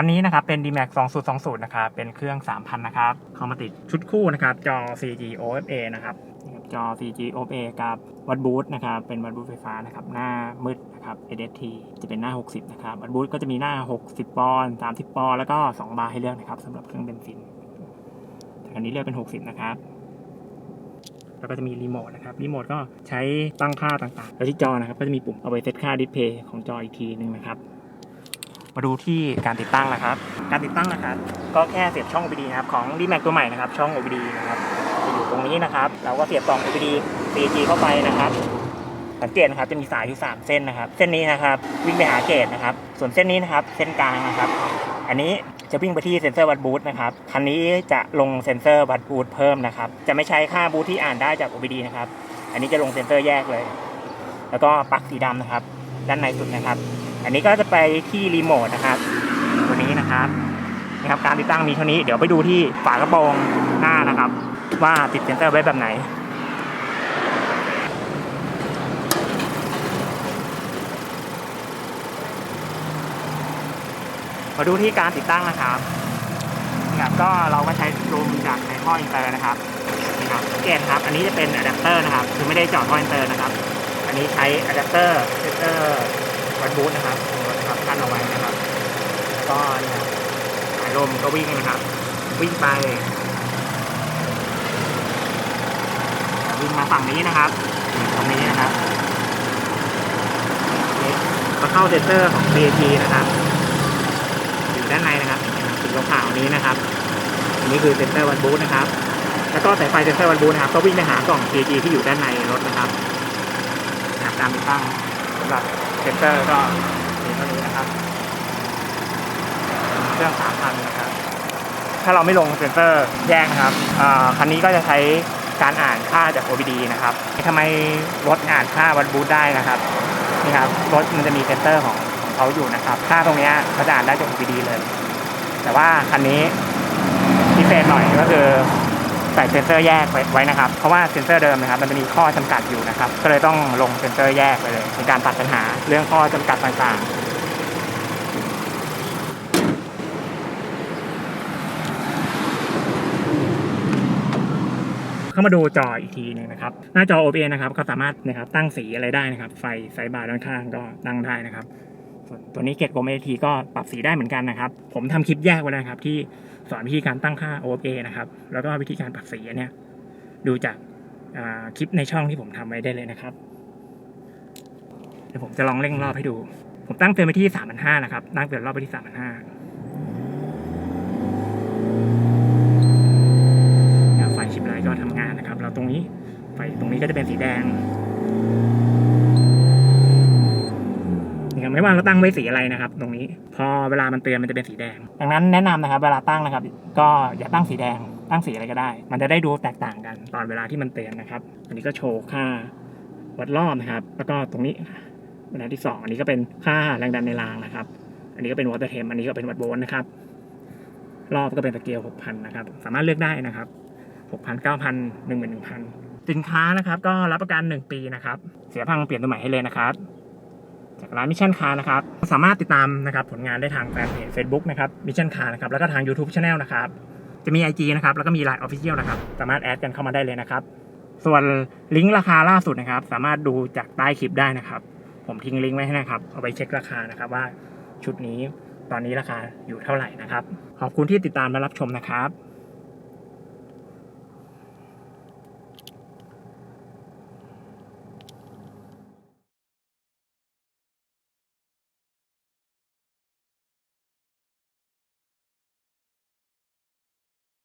คันนี้นะครับเป็น D-Max 2020 นะครับเป็นเครื่อง 3,000 นะครับเข้ามาติดชุดคู่นะครับ จอ 4G OFA นะครับจอ 4G OFA กับวัดบูทนะครับ เป็นวัดบูทไฟฟ้านะครับ หน้ามืดนะครับ SST จะเป็นหน้า 60 นะครับ วัดบูทก็จะมีหน้า 60 ปอนด์30 ปอนด์แล้วก็ 2 บาร์ให้เลือกนะครับสำหรับเครื่องเบนซินแต่คันนี้เลือกเป็น 60 นะครับแล้วก็จะมีรีโมทนะครับ รีโมทก็ใช้ตั้งค่าต่างๆ แล้วที่จอนะครับ ก็จะมีปุ่มเอาไว้เซตค่าดิสเพย์ของจออีกทีหนึงนะครับ มาดูที่การติดตั้งนะครับ การติดตั้งนะครับ ก็แค่เสียบช่อง OBD นะครับของ d m a x ตัวใหม่นะครับ ช่อง OBD นะครับจะอยู่ตรงนี้นะครับ เราก็เสียบกล่อง OBD 4G เข้าไปนะครับ สังเกตนะครับจะมีสายอยู่3เส้นนะครับ เส้นนี้นะครับวิ่งไปหาเกตนะครับ ส่วนเส้นนี้นะครับเส้นกลางนะครับ อันนี้จะวิ่งไปที่เซ็นเซอร์วัดบูทนะครับ คันนี้จะลงเซ็นเซอร์วัดบูทเพิ่มนะครับ จะไม่ใช้ค่าบูทที่อ่านได้จาก OBD นะครับ อันนี้จะลงเซ็นเซอร์แยกเลย แล้วก็ปลั๊กสีดำนะครับ ด้านในสุดนะครับ อันนี้ก็จะไปที่รีโมทนะครับ ตัวนี้นะครับนะครับการติดตั้งมีเท่านี้ เดี๋ยวไปดูที่ฝากระโปรงหน้านะครับ ว่าติดเซ็นเซอร์ไว้แบบไหนมาดูที่การติดตั้งนะครับนะครับก็เราก็ใช้ลมจากในท่ออินเตอร์นะครับนะครับสังเกตครับ อันนี้จะเป็นอะแดปเตอร์นะครับ คือไม่ได้เจาะท่ออินเตอร์นะครับ อันนี้ใช้อะแดปเตอร์เซนเตอร์ วัดบูทนะครับรถนะครับกั้นเอาไว้นะครับ ก็เนี่ครับสายลมก็วิ่งนะครับ วิ่งไป วิ่งมาฝั่งนี้นะครับ ตรงนี้นะครับมาเข้าเซนเตอร์ของ BAT นะครับ อยู่ด้านในนะครับสีขาวนี้นะครับนนี้คือเซนเตอร์วันบูทนะครับ แล้วก็สายไฟเซนเตอร์วันบูทนะครับ ก็วิ่งไปหากล่อง PG ที่อยู่ด้านในรถนะครับนะครับการติดตั้ง สำหรับเซนเตอร์ก็มีเท่านี้นะครับ เครื่องสามพันนะครับ ถ้าเราไม่ลงเซนเซอร์แยกนะครับคันนี้ก็จะใช้การอ่านค่าจาก OBD นะครับทำไมรถอ่านค่าวันบูทได้นะครับนี่ครับรถมันจะมีเซนเตอร์ของของเขาอยู่นะครับ ค่าตรงนี้เขาจะอ่านได้จาก OBD เลย แต่ว่าคันนี้พิเศษหน่อยก็คือ ใส่เซนเซอร์แยกไว้นะครับ เพราะว่าเซนเซอร์เดิมนะครับมันจะมีข้อจำกัดอยู่นะครับ ก็เลยต้องลงเซนเซอร์แยกไปเลยในการตัดปัญหาเรื่องข้อจำกัดต่างๆเข้ามาดูจออีกทีหนึงนะครับ หน้าจอ OBS นะครับก็สามารถนะครับตั้งสีอะไรได้นะครับ ไฟไซด์บาร์ด้านข้างก็ตั้งได้นะครับ ตัวนี้เกตโกเมทีก็ปรับสีได้เหมือนกันนะครับ ผมทำคลิปแยกไว้แล้วครับ ที่สอนวิธีการตั้งค่า OFA นะครับ แล้วก็วิธีการปรับสีเนี่ยดูจากคลิปในช่องที่ผมทำไว้ได้เลยนะครับ เดี๋ยวผมจะลองเร่งรอบให้ดู ผมตั้งเตือนไปที่3 5 0 0นะครับ ตั้งเตือนรอบไปที่3 5 0 0ไฟชิปไลท์ก็ทำงานนะครับ เราตรงนี้ไฟตรงนี้ก็จะเป็นสีแดง ไม่ว่าเราตั้งไว้สีอะไรนะครับ ตรงนี้ พอเวลามันเตือนมันจะเป็นสีแดง ดังนั้นแนะนำนะครับ เวลาตั้งนะครับ ก็อย่าตั้งสีแดง ตั้งสีอะไรก็ได้ มันจะได้ดูแตกต่างกัน ตอนเวลาที่มันเตือนนะครับ อันนี้ก็โชว์ค่าวัดรอบนะครับ แล้วก็ตรงนี้เวลาที่สองอันนี้ก็เป็นค่าแรงดันในรางนะครับ อันนี้ก็เป็นวอเตอร์เทมอันนี้ก็เป็นวัดโวลต์นะครับ รอบก็เป็นสเกล6,000นะครับ สามารถเลือกได้นะครับ6,000 9,000 11,000 สินค้านะครับ ก็รับประกัน 1 ปีนะครับ เสียพังเปลี่ยนตัวใหม่ให้เลยนะครับ จากร้านมิชชั่นคาร์นะครับสามารถติดตามนะครับผลงานได้ทางแฟนเพจ Facebook นะครับมิชชั่นคาร์นะครับแล้วก็ทาง YouTube Channel นะครับจะมี IG นะครับแล้วก็มี Line Official นะครับสามารถแอดกันเข้ามาได้เลยนะครับส่วนลิงก์ราคาล่าสุดนะครับ สามารถดูจากใต้คลิปได้นะครับ ผมทิ้งลิงก์ไว้ให้นะครับเอาไปเช็คราคานะครับว่าชุดนี้ตอนนี้ราคาอยู่เท่าไหร่นะครับ ขอบคุณที่ติดตามและรับชมนะครับ